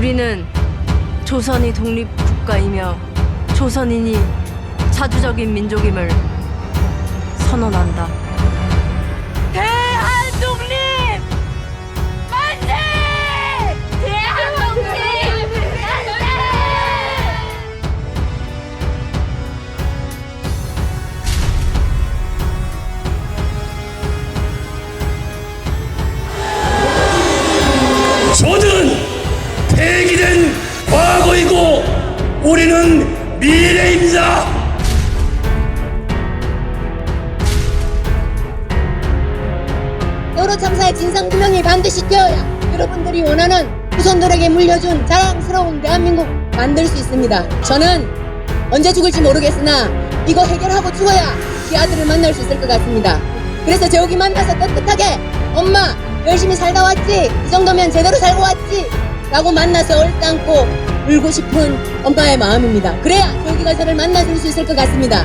우리는 조선이 독립국가이며 조선인이 자주적인 민족임을 선언한다. 미래입니다. 여러 참사의 진상규명이 반드시 되어야 여러분들이 원하는 후손들에게 물려준 자랑스러운 대한민국 만들 수 있습니다. 저는 언제 죽을지 모르겠으나 이거 해결하고 죽어야 제 아들을 만날 수 있을 것 같습니다. 그래서 재욱이 만나서 떳떳하게 엄마 열심히 살다 왔지 이 정도면 제대로 살고 왔지 라고 만나서 얼짱고 울고 싶은 엄마의 마음입니다. 그래야 재욱이가 저를 만나줄 수 있을 것 같습니다.